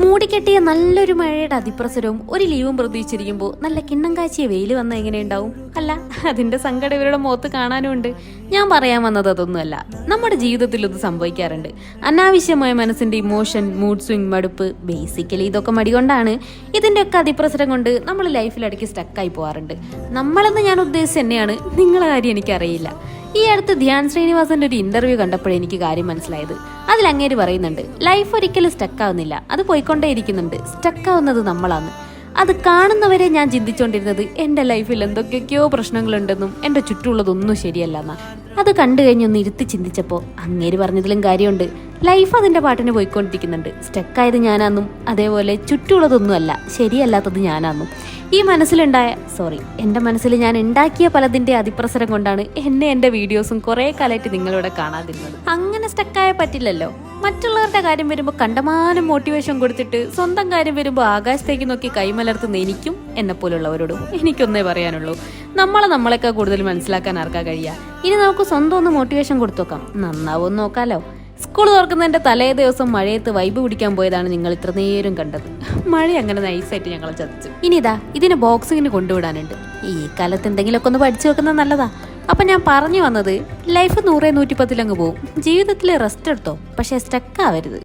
മൂടിക്കെട്ടിയ നല്ലൊരു മഴയുടെ അതിപ്രസരവും ഒരു ലീവും പ്രതീക്ഷിച്ചിരിക്കുമ്പോൾ നല്ല കിണ്ണം കാച്ചിയ വെയിൽ വന്ന എങ്ങനെയുണ്ടാവും അല്ല അതിന്റെ സങ്കടം ഇവരുടെ മുഖത്ത് കാണാനുമുണ്ട് ഞാൻ പറയാൻ വന്നത് അതൊന്നുമല്ല. നമ്മുടെ ജീവിതത്തിൽ ഇത് സംഭവിക്കാറുണ്ട്. അനാവശ്യമായ മനസ്സിന്റെ ഇമോഷൻ മൂഡ് സ്വിങ് മടുപ്പ് ബേസിക്കലി ഇതൊക്കെ മടികൊണ്ടാണ് ഇതിന്റെയൊക്കെ അതിപ്രസരം കൊണ്ട് നമ്മൾ ലൈഫിൽ ഇടയ്ക്ക് സ്റ്റക്കായി പോകാറുണ്ട് നമ്മളെന്ന് ഞാൻ ഉദ്ദേശിച്ച് തന്നെയാണ്. നിങ്ങളെ കാര്യം എനിക്കറിയില്ല. ഈ അടുത്ത് ധ്യാൻ ശ്രീനിവാസന്റെ ഒരു ഇന്റർവ്യൂ കണ്ടപ്പോഴേ എനിക്ക് കാര്യം മനസ്സിലായത്. അതിൽ അങ്ങേര് പറയുന്നുണ്ട് ലൈഫ് ഒരിക്കലും സ്റ്റക്ക് ആവുന്നില്ല. അത് പോയിക്കൊണ്ടേയിരിക്കുന്നുണ്ട്. സ്റ്റക്ക് ആവുന്നത് നമ്മളാണ്. അത് കാണുന്നവരെ ഞാൻ ചിന്തിച്ചുകൊണ്ടിരുന്നത് എന്റെ ലൈഫിൽ എന്തൊക്കെയൊക്കെയോ പ്രശ്നങ്ങളുണ്ടെന്നും എന്റെ ചുറ്റുമുള്ളതൊന്നും ശരിയല്ലെന്നാ അത് കണ്ടു കഴിഞ്ഞൊന്ന് ഇരുത്തി ചിന്തിച്ചപ്പോൾ അങ്ങേര് പറഞ്ഞതിലും കാര്യമുണ്ട്. ലൈഫ് അതിന്റെ പാട്ടിന് പോയിക്കൊണ്ടിരിക്കുന്നുണ്ട്. സ്റ്റക്കായത് ഞാനാന്നും അതേപോലെ ചുറ്റുമുള്ളതൊന്നുമല്ല ശരിയല്ലാത്തത് ഞാനാന്നും. ഈ മനസ്സിലുണ്ടായ സോറി എന്റെ മനസ്സിൽ ഞാൻ ഉണ്ടാക്കിയ പലതിന്റെ അതിപ്രസരം കൊണ്ടാണ് എന്നെ എന്റെ വീഡിയോസും കുറേ കാലമായിട്ട് നിങ്ങളിവിടെ കാണാതിരുന്നത്. അങ്ങനെ സ്റ്റക്കായ പറ്റില്ലല്ലോ. മറ്റുള്ളവരുടെ കാര്യം വരുമ്പോൾ കണ്ടമാനം മോട്ടിവേഷൻ കൊടുത്തിട്ട് സ്വന്തം കാര്യം വരുമ്പോൾ ആകാശത്തേക്ക് നോക്കി കൈമലർത്തുന്ന എനിക്കും എന്നെ പോലുള്ളവരോടും എനിക്കൊന്നേ പറയാനുള്ളൂ. നമ്മളെ നമ്മളെക്കാൾ കൂടുതൽ മനസ്സിലാക്കാൻ ആർക്കാ കഴിയുക ഇനി നമുക്ക് സ്വന്തം ഒന്ന് മോട്ടിവേഷൻ കൊടുത്തു നോക്കാം. നന്നാവും നോക്കാലോ. സ്കൂൾ തുറക്കുന്നതിന്റെ തലേ ദിവസം മഴയത്ത് വൈബ് പിടിക്കാൻ പോയതാണ് നിങ്ങൾ ഇത്ര നേരം കണ്ടത്. മഴ അങ്ങനെ നൈസായിട്ട് ഞങ്ങൾ ചതിച്ചു. ഇനി ഇതാ ഇതിന് ബോക്സിങ്ങിന് കൊണ്ടുവിടാനുണ്ട്. ഈ കാലത്ത് എന്തെങ്കിലുമൊക്കെ ഒന്ന് പഠിച്ചു വെക്കുന്നത് നല്ലതാ. അപ്പൊ ഞാൻ പറഞ്ഞു വന്നത് ലൈഫ് നൂറേ നൂറ്റിപ്പത്തിലങ്ങ് പോവും. ജീവിതത്തിൽ റെസ്റ്റ് എടുത്തോ? പക്ഷേ സ്റ്റക്ക് ആവരുത്.